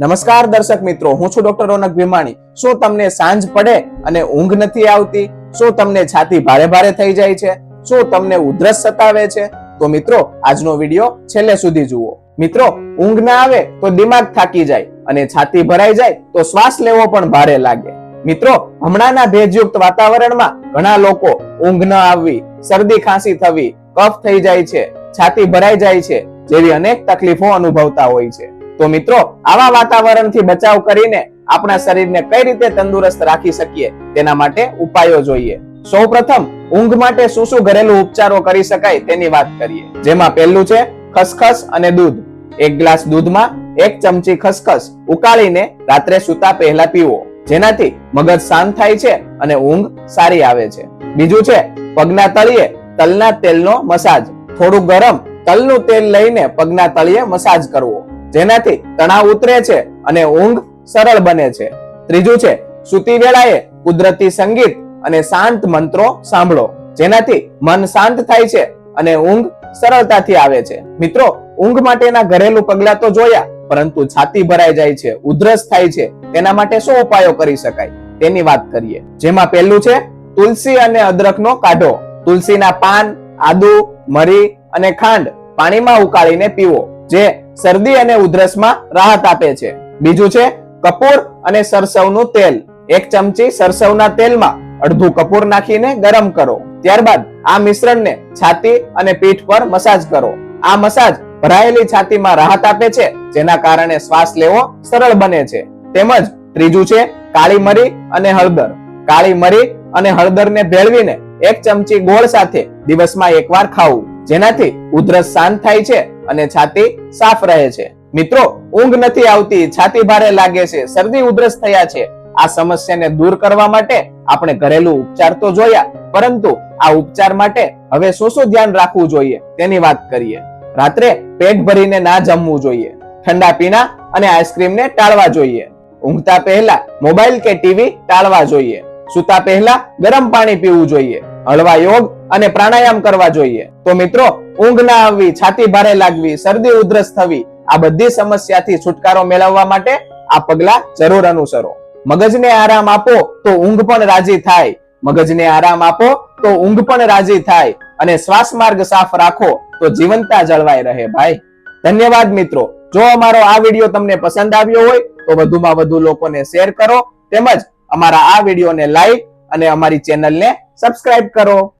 નમસ્કાર દર્શક મિત્રો, હું છું ડોક્ટર રોનક ભીમાણી. શું તમને સાંજ પડે અને ઊંઘ નથી આવતી? શું તમને છાતી ભારે ભારે થઈ જાય છે? શું તમને ઉધરસ સતાવે છે? તો મિત્રો, આજનો વિડિયો છેલ્લે સુધી જુઓ. મિત્રો, ઊંઘ ના આવે તો દિમાગ થાકી જાય અને છાતી ભરાઈ જાય તો શ્વાસ લેવો પણ ભારે લાગે. મિત્રો, હમણાંના ભેજયુક્ત વાતાવરણમાં ઘણા લોકો ઊંઘ ન આવવી, શરદી ખાંસી થવી, કફ થઈ જાય છે, છાતી ભરાઈ જાય છે જેવી અનેક તકલીફો અનુભવતા હોય છે. તો મિત્રો, આવા વાતાવરણથી બચાવ કરીને આપણા શરીરને કઈ રીતે તંદુરસ્ત રાખી શકીએ તેના માટે ઉપાયો જોઈએ. સૌપ્રથમ, ઊંઘ માટે શું શું ઘરેલું ઉપચારો કરી શકાય તેની વાત કરીએ. જેમાં પહેલું છે, ખસખસ અને દૂધ. એક ગ્લાસ દૂધમાં એક ચમચી ખસખસ ઉકાળીને રાત્રે સૂતા પહેલા પીવો. જેનાથી મગજ શાંત થાય છે અને ઊંઘ સારી આવે છે. બીજું છે, પગના તળિયે તલના તેલનો મસાજ. થોડું ગરમ તલનું તેલ લઈને પગના તળિયે મસાજ કરવો. જેનાથી તણાવ ઉતરે છે અને ઊંઘ સરળ બને છે. ત્રીજું છે, સૂતી વેળાએ કુદરતી સંગીત અને શાંત મંત્રો સાંભળો, જેનાથી મન શાંત થાય છે અને ઊંઘ સરળતાથી આવે છે. મિત્રો, ઊંઘ માટેના ઘરેલું પગલા તો જોયા, પરંતુ છાતી ભરાઈ જાય છે, ઉધરસ થાય છે, તેના માટે શું ઉપાયો કરી શકાય? તેની વાત કરીએ. જેમાં પહેલું છે, તુલસી અને અદરકનો કાઢો. તુલસીના પાન, આદુ, મરી અને ખાંડ પાણીમાં ઉકાળીને પીવો, જે શરદી અને ઉધરસમાં રાહત આપે છે. બીજું છે, કપૂર અને સરસવનું તેલ. એક ચમચી સરસવના તેલમાં અડધું કપૂર નાખીને ગરમ કરો. ત્યારબાદ આ મિશ્રણને છાતી અને પીઠ પર મસાજ કરો. આ મસાજ ભરાયેલી છાતીમાં રાહત આપે છે, જેના કારણે શ્વાસ લેવો સરળ બને છે. તેમજ ત્રીજું છે, કાળી મરી અને હળદર. કાળી મરી અને હળદરને ભેળવીને એક ચમચી ગોળ સાથે દિવસમાં એકવાર ખાવું, જેનાથી ઉધરસ શાંત થાય છે અને છાતી સાફ રહે છે. મિત્રો, ઊંઘ નથી આવતી, છાતી ભારે લાગે છે, શરદી ઉધરસ થયા છે. આ સમસ્યાને દૂર કરવા માટે આપણે ઘરેલું ઉપચાર તો જોયા, પરંતુ આ ઉપચાર માટે હવે શું શું ધ્યાન રાખવું જોઈએ તેની વાત કરીએ. રાત્રે પેટ ભરીને ના જમવું જોઈએ, ઠંડા પીણા અને આઈસ્ક્રીમને ટાળવા જોઈએ. ઊંઘતા પહેલા મોબાઈલ કે ટીવી ટાળવા જોઈએ. સૂતા પહેલા ગરમ પાણી પીવું જોઈએ. હળવા યોગ અને પ્રાણાયામ કરવા જોઈએ. તો મિત્રો ઊંઘ ના આવવી છાતી ભારે લાગવી, શરદી ઉધરસ થવી, આ બધી સમસ્યાથી છુટકારો મેળવવા માટે આ પગલા જરૂર અનુસરો. મગજને આરામ આપો તો ઊંઘ પણ રાજી થાય. મગજને આરામ આપો તો ઊંઘ પણ રાજી થાય. અને શ્વાસ માર્ગ સાફ રાખો તો જીવનતા જળવાઈ રહે ભાઈ. ધન્યવાદ મિત્રો. જો અમારો આ વીડિયો તમને પસંદ આવ્યો હોય, તો વધુમાં વધુ લોકોને શેર કરો. તેમજ અમારા આ વિડીયોને લાઈક અને અમારી ચેનલને સબસ્ક્રાઇબ કરો.